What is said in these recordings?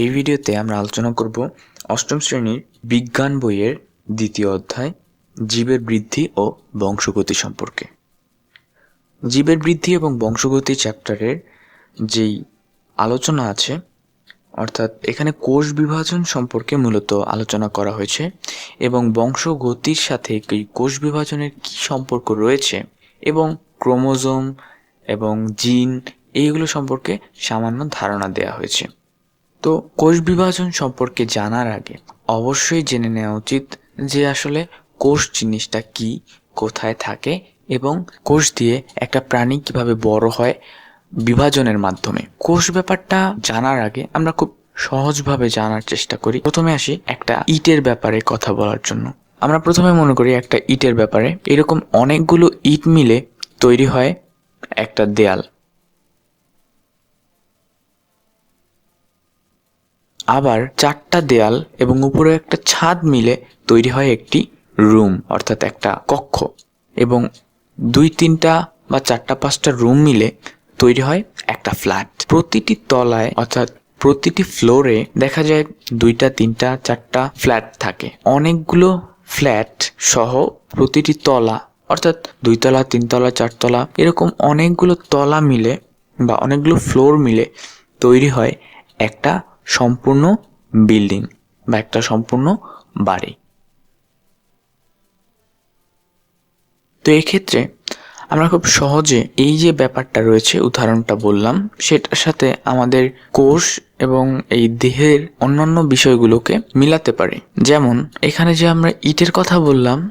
এই ভিডিওতে আমরা আলোচনা করব অষ্টম শ্রেণির বিজ্ঞান বইয়ের দ্বিতীয় অধ্যায়, জীবের বৃদ্ধি ও বংশগতি সম্পর্কে। জীবের বৃদ্ধি এবং বংশগতি চ্যাপ্টারের যেই আলোচনা আছে, অর্থাৎ এখানে কোষ বিভাজন সম্পর্কে মূলত আলোচনা করা হয়েছে এবং বংশগতির সাথে এই কোষ বিভাজনের কী সম্পর্ক রয়েছে এবং ক্রোমোজোম এবং জিন, এইগুলো সম্পর্কে সামান্য ধারণা দেওয়া হয়েছে। তো কোষ বিভাজন সম্পর্কে জানার আগে অবশ্যই জেনে নেওয়া উচিত যে আসলে কোষ জিনিসটা কি, কোথায় থাকে এবং কোষ দিয়ে একটা প্রাণী কীভাবে বড় হয় বিভাজনের মাধ্যমে। কোষ ব্যাপারটা জানার আগে আমরা খুব সহজভাবে জানার চেষ্টা করি। প্রথমে আসি একটা ইটের ব্যাপারে কথা বলার জন্য। আমরা প্রথমে মনে করি একটা ইটের ব্যাপারে। এরকম অনেকগুলো ইট মিলে তৈরি হয় একটা দেয়াল। আবার চারটা দেয়াল এবং উপরে একটা ছাদ মিলে তৈরি হয় একটি রুম, অর্থাৎ একটা কক্ষ। এবং দুই, তিনটা বা চারটা, পাঁচটা রুম মিলে তৈরি হয় একটা ফ্ল্যাট। প্রতিটি তলায়, অর্থাৎ প্রতিটি ফ্লোরে দেখা যায় দুইটা, তিনটা, চারটা ফ্ল্যাট থাকে। অনেকগুলো ফ্ল্যাট সহ প্রতিটি তলা, অর্থাৎ দুইতলা, তিনতলা, চারতলা, এরকম অনেকগুলো তলা মিলে বা অনেকগুলো ফ্লোর মিলে তৈরি হয় একটা সম্পূর্ণ বিল্ডিং বা একটা সম্পূর্ণ বাড়ি। তো এক্ষেত্রে আমরা খুব সহজে এই যে ব্যাপারটা রয়েছে, উদাহরণটা বললাম, সেটার সাথে আমাদের কোষ এবং এই দেহের অন্যান্য বিষয়গুলোকে মিলাতে পারি। যেমন, এখানে যে আমরা ইটের কথা বললাম,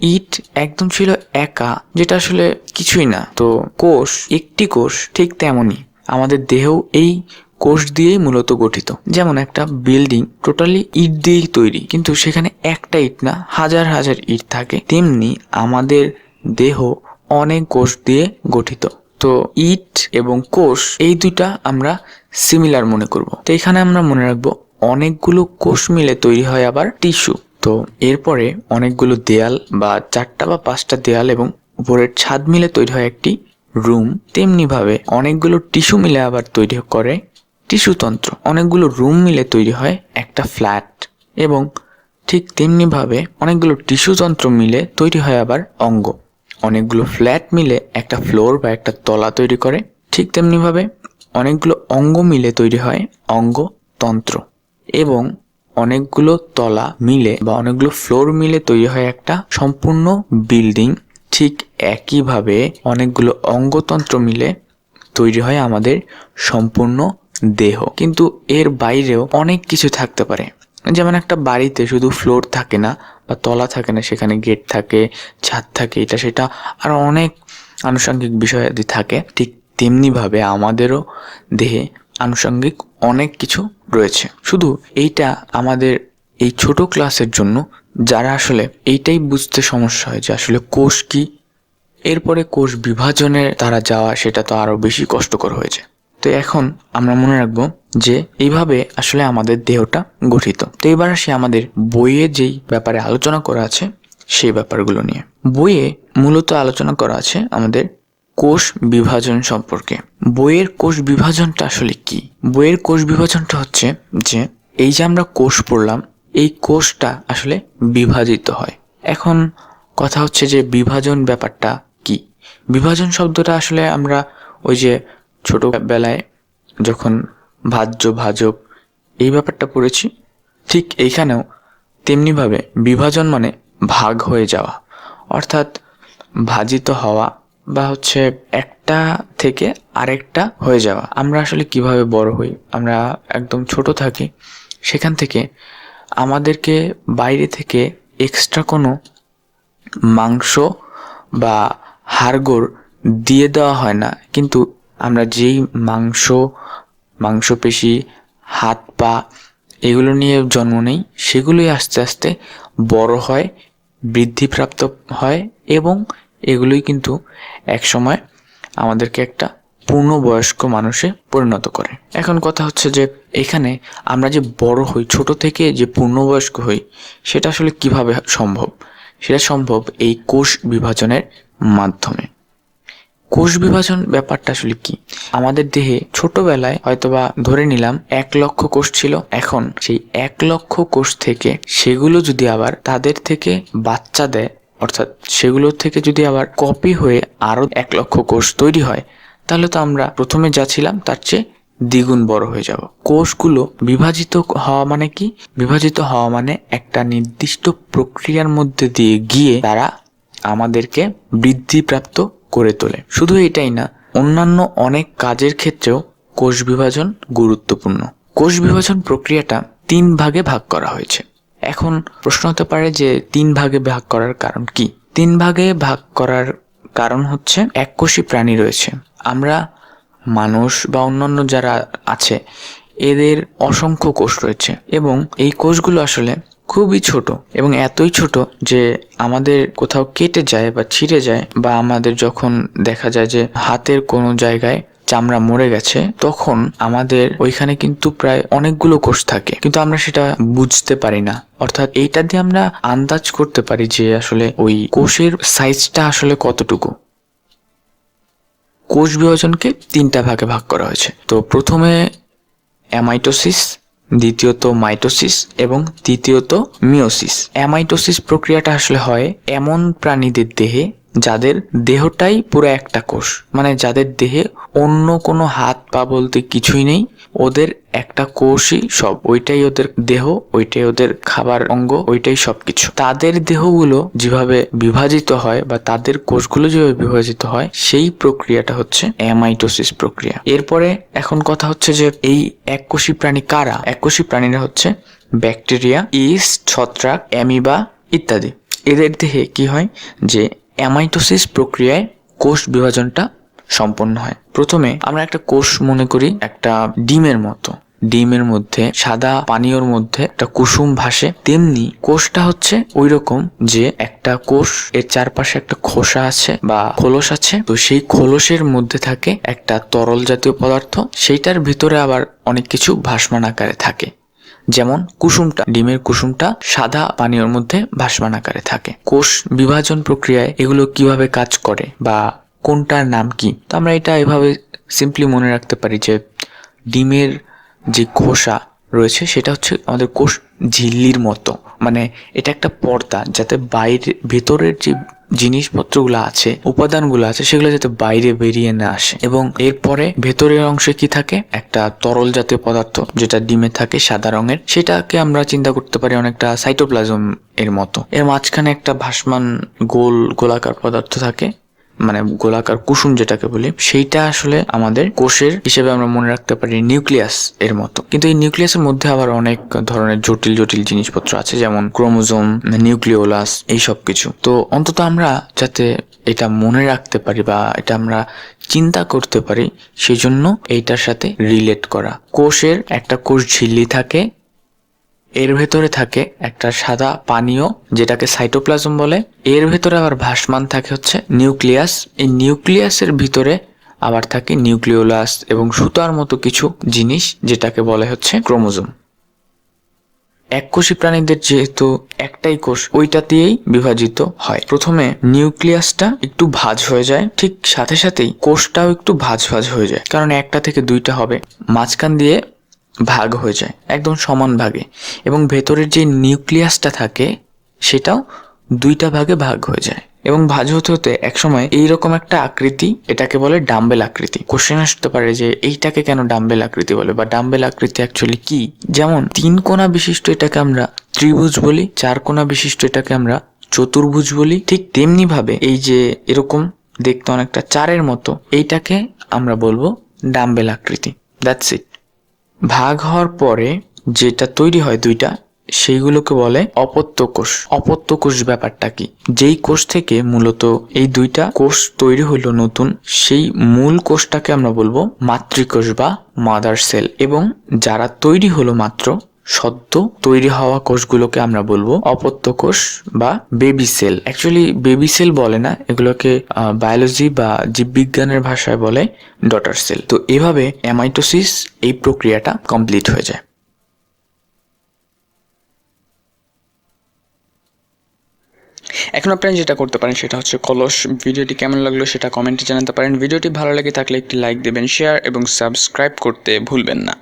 ইট একদম ছিল একা, যেটা আসলে কিছুই না। তো কোষ, একটি কোষ ঠিক তেমনই। আমাদের দেহও এই কোষ দিয়েই মূলত গঠিত। যেমন একটা বিল্ডিং টোটালি ইট দিয়েই তৈরি, কিন্তু সেখানে একটা ইট না, হাজার হাজার ইট থাকে। তেমনি আমাদের দেহ অনেক কোষ দিয়ে গঠিত। তো ইট এবং কোষ, এই দুইটা আমরা সিমিলার মনে করব। তো এখানে আমরা মনে রাখব, অনেকগুলো কোষ মিলে তৈরি হয় আবার টিস্যু। তো এরপরে অনেকগুলো দেয়াল বা চারটা বা পাঁচটা দেয়াল এবং উপরের ছাদ মিলে তৈরি হয় একটি রুম। তেমনিভাবে অনেকগুলো টিস্যু মিলে আবার তৈরি করে টিস্যুতন্ত্র অনেকগুলো রুম মিলে তৈরি হয়, একটা ফ্ল্যাট। এবং ঠিক তেমনিভাবে অনেকগুলো টিস্যুতন্ত্র মিলে তৈরি হয় আবার অঙ্গ। অনেকগুলো ফ্ল্যাট মিলে একটা ফ্লোর বা একটা তলা তৈরি করে। ঠিক তেমনিভাবে অনেকগুলো অঙ্গ মিলে তৈরি হয় অঙ্গতন্ত্র এবং অনেকগুলো তলা মিলে বা অনেকগুলো ফ্লোর মিলে তৈরি হয় একটা সম্পূর্ণ বিল্ডিং। ঠিক একইভাবে অনেকগুলো অঙ্গতন্ত্র মিলে তৈরি হয় আমাদের সম্পূর্ণ দেহ। কিন্তু এর বাইরেও অনেক কিছু থাকতে পারে। যেমন একটা বাড়িতে শুধু ফ্লোর থাকে না বা তলা থাকে না, সেখানে গেট থাকে, ছাদ থাকে, এটা সেটা আর অনেক আনুষঙ্গিক বিষয়াদি থাকে, ঠিক তেমনিভাবে আমাদেরও দেহে আনুষঙ্গিক অনেক কিছু রয়েছে। শুধু এইটা আমাদের এই ছোট ক্লাসের জন্য, যারা আসলে এইটাই বুঝতে সমস্যা হয় যে আসলে কোষ কি, এরপরে কোষ বিভাজনের তারা যাওয়া সেটা তো আরও বেশি কষ্টকর হয়েছে। তো এখন আমরা মনে রাখব যে এইভাবে আসলে আমাদের দেহটা গঠিত। তো এবার আসি আমাদের বইয়ে যেই ব্যাপারে আলোচনা করা আছে, সেই ব্যাপারগুলো নিয়ে। বইয়ে মূলত আলোচনা করা আছে আমাদের কোষ বিভাজন সম্পর্কে। বইয়ের কোষ বিভাজনটা আসলে কি? বইয়ের কোষ বিভাজনটা হচ্ছে যে এই যে আমরা কোষ পড়লাম, এই কোষটা আসলে বিভাজিত হয়। এখন কথা হচ্ছে যে বিভাজন ব্যাপারটা কি? বিভাজন শব্দটা আসলে আমরা ওই যে ছোটবেলায় যখন ভাজ্য ভাজক এই ব্যাপারটা পড়েছি, ঠিক এইখানেও তেমনিভাবে বিভাজন মানে ভাগ হয়ে যাওয়া। অর্থাৎ ভাজিত হওয়া বা হচ্ছে একটা থেকে আরেকটা হয়ে যাওয়া। আমরা আসলে কীভাবে বড় হই? আমরা একদম ছোট থাকি, সেখান থেকে আমাদেরকে বাইরে থেকে এক্সট্রা কোনো মাংস বা হাড়গোড় দিয়ে দেওয়া হয় না। কিন্তু আমরা যেই মাংস, মাংসপেশি, হাত পা, এগুলো নিয়ে জন্ম নেই, সেগুলোই আস্তে আস্তে বড় হয়, বৃদ্ধিপ্রাপ্ত হয় এবং এগুলোই কিন্তু একসময় আমাদেরকে একটা পূর্ণবয়স্ক মানুষে পরিণত করে। এখন কথা হচ্ছে যে এখানে আমরা যে বড় হই, ছোট থেকে যে পূর্ণবয়স্ক হই, সেটা আসলে কীভাবে সম্ভব? সেটা সম্ভব এই কোষ বিভাজনের মাধ্যমে। কোষ বিভাজন ব্যাপারটা আসলে কি? আমাদের দেহে ছোটবেলায় হয়তোবা ধরে নিলাম এক লক্ষ কোষ ছিল। এখন সেই এক লক্ষ কোষ থেকে সেগুলো যদি আবার তাদের থেকে বাচ্চা দেয়, অর্থাৎ সেগুলোর থেকে যদি আবার কপি হয়ে আরও এক লক্ষ কোষ তৈরি হয়, তাহলে তো আমরা প্রথমে যা ছিলাম তার চেয়ে দ্বিগুণ বড় হয়ে যাব। কোষগুলো বিভাজিত হওয়া মানে কি? বিভাজিত হওয়া মানে একটা নির্দিষ্ট প্রক্রিয়ার মধ্যে দিয়ে গিয়ে তারা আমাদেরকে বৃদ্ধিপ্রাপ্ত করে তোলে। শুধু এটাই না অন্যান্য অনেক কাজের ক্ষেত্রেও কোষ বিভাজন গুরুত্বপূর্ণ। কোষ বিভাজন প্রক্রিয়াটা তিন ভাগে ভাগ করা হয়েছে। এখন প্রশ্ন হতে পারে যে তিন ভাগে ভাগ করার কারণ কি? তিন ভাগে ভাগ করার কারণ হচ্ছে এককোষী প্রাণী রয়েছে। আমরা মানুষ বা অন্যান্য যারা আছে এদের অসংখ্য কোষ রয়েছে এবং এই কোষগুলো আসলে খুবই ছোট এবং এতই ছোট যে আমাদের কোথাও কেটে যায় বা ছিঁড়ে যায় বা আমাদের যখন দেখা যায় যে হাতের কোনো জায়গায় চামড়া মরে গেছে, তখন আমাদের ওইখানে কিন্তু প্রায় অনেকগুলো কোষ থাকে। কিন্তু আমরা সেটা বুঝতে পারি না। অর্থাৎ এইটা দিয়ে আমরা আন্দাজ করতে পারি যে আসলে ওই কোষের সাইজটা আসলে কতটুকু। কোষ বিভাজনকে তিনটা ভাগে ভাগ করা হয়েছে। তো প্রথমে অ্যামাইটোসিস দ্বিতীয়ত মাইটোসিস এবং তৃতীয়ত মিওসিস অ্যামাইটোসিস প্রক্রিয়াটা আসলে হয় এমন প্রাণীদের দেহে যাদের দেহটাই পুরো একটা কোষ। মানে যাদের দেহে অন্য কোনো হাত পা বলতে কিছুই নেই, ওদের একটা কোষই সব। ওইটাই ওদের দেহ, ওইটাই ওদের খাবার অঙ্গ, ওইটাই সবকিছু। তাদের দেহগুলো যেভাবে বিভাজিত হয় বা তাদের কোষগুলো যেভাবে বিভাজিত হয়, সেই প্রক্রিয়াটা হচ্ছে অ্যামাইটোসিস প্রক্রিয়া। এরপরে এখন কথা হচ্ছে যে এই এককোষী প্রাণী কারা? এককোষী প্রাণীরা হচ্ছে ব্যাকটেরিয়া, ইস্ট, ছত্রাক, অ্যামিবা ইত্যাদি। এদের দেহে কি হয়? যে অ্যামাইটোসিস প্রক্রিয়ায় কোষ বিভাজনটা সম্পন্ন হয়। প্রথমে আমরা একটা কোষ মনে করি, একটা ডিমের মতো। ডিমের মধ্যে, সাদা পানীয়র মধ্যে একটা কুসুম ভাসে। তেমনি কোষটা হচ্ছে ওই রকম যে একটা কোষ, এর চারপাশে একটা খোসা আছে বা খোলস আছে। তো সেই খোলসের মধ্যে থাকে একটা তরল জাতীয় পদার্থ। সেইটার ভিতরে আবার অনেক কিছু ভাসমান আকারে থাকে। যেমন কুসুমটা, ডিমের কুসুমটা সাদা পানীয়র মধ্যে ভাসমান আকারে থাকে। কোষ বিভাজন প্রক্রিয়ায় এগুলো কীভাবে কাজ করে বা কোনটার নাম কি? তো আমরা এটা এভাবে সিম্পলি মনে রাখতে পারি যে ডিমের যে খোসা রয়েছে, সেটা হচ্ছে আমাদের কোষ ঝিল্লির মতো। মানে এটা একটা পর্দা যাতে বাইরে, ভেতরের যে জিনিসপত্রগুলো আছে, উপাদানগুলো আছে, সেগুলো যাতে বাইরে বেরিয়ে না আসে। এবং এরপরে ভেতরের অংশে কি থাকে? একটা তরল জাতীয় পদার্থ, যেটা ডিমে থাকে, সাদা রঙের। সেটাকে আমরা চিন্তা করতে পারি অনেকটা সাইটোপ্লাজম এর মতো। এর মাঝখানে একটা ভাসমান গোল গোলাকার পদার্থ থাকে মানে গোলাকার কুসুম যেটাকে বলি, সেইটা আসলে আমাদের কোষের হিসেবে আমরা মনে রাখতে পারি নিউক্লিয়াস এর মতো। কিন্তু এই নিউক্লিয়াসের মধ্যে আবার অনেক ধরনের জটিল জটিল জিনিসপত্র আছে, যেমন ক্রোমোজোম, নিউক্লিওলাস এই সব কিছু। তো অন্তত আমরা যাতে এটা মনে রাখতে পারি বা এটা আমরা চিন্তা করতে পারি, সেজন্য এইটার সাথে রিলেট করা। কোষের একটা কোষ ঝিল্লি থাকে এর ভেতরে থাকে একটা সাদা পানীয়, যেটাকে সাইটোপ্লাজম বলে। এর ভেতরে আবার ভাসমান থাকে হচ্ছে নিউক্লিয়াস এই নিউক্লিয়াসের ভিতরে আবার থাকে নিউক্লিওলাস এবং সুতার মতো কিছু জিনিস, যেটাকে বলে হচ্ছে ক্রোমোজোম এককোষী প্রাণীদের যেহেতু একটাই কোষ, ওইটা দিয়েই বিভাজিত হয়। প্রথমে নিউক্লিয়াসটা একটু ভাজ হয়ে যায়, ঠিক সাথে সাথেই কোষটাও একটু ভাজ ভাজ হয়ে যায়। কারণ একটা থেকে দুইটা হবে। মাঝখান দিয়ে ভাগ হয়ে যায়, একদম সমান ভাগে। এবং ভেতরের যে নিউক্লিয়াসটা থাকে, সেটাও দুইটা ভাগে ভাগ হয়ে যায়। এবং ভাজ হতে হতে একসময় এইরকম একটা আকৃতি, এটাকে বলে ডাম্বেল আকৃতি। কোশ্চেন আসতে পারে যে, এইটাকে কেন ডাম্বেল আকৃতি বলে? বা ডাম্বেল আকৃতি অ্যাকচুয়ালি কি? যেমন, তিন কোণা বিশিষ্ট এটাকে আমরা ত্রিভুজ বলি, চার কোণা বিশিষ্ট এটাকে আমরা চতুর্ভুজ বলি। ঠিক তেমনি ভাবে এই যে এরকম দেখতে অনেকটা চারের মতো, এইটাকে আমরা বলব ডাম্বেল আকৃতি। দ্যাটস ইট ভাগ হওয়ার পরে যেটা তৈরি হয় দুইটা, সেইগুলোকে বলে অপত্য কোষ অপত্য কোষ ব্যাপারটা কি? যেই কোষ থেকে মূলত এই দুইটা কোষ তৈরি হলো নতুন, সেই মূল কোষটাকে আমরা বলব মাতৃকোষ বা মাদার সেল এবং যারা তৈরি হলো মাত্র সদ্য তৈরি হওয়া কোষগুলোকে আমরা বলব অপত্য কোষ বা baby cell. Actually baby cell বলে না, এগুলোকে বায়োলজি বা জীববিজ্ঞানের ভাষায় বলে ডটার সেল তো এভাবে অ্যামাইটোসিস এই প্রক্রিয়াটা কমপ্লিট হয়ে যায়। এখন আপনারা যেটা করতে পারেন সেটা হচ্ছে কলস। ভিডিওটি কেমন লাগল সেটা কমেন্টে জানাতে পারেন। ভিডিওটি ভালো লাগে থাকলে একটি লাইক দেবেন শেয়ার এবং সাবস্ক্রাইব করতে ভুলবেন না।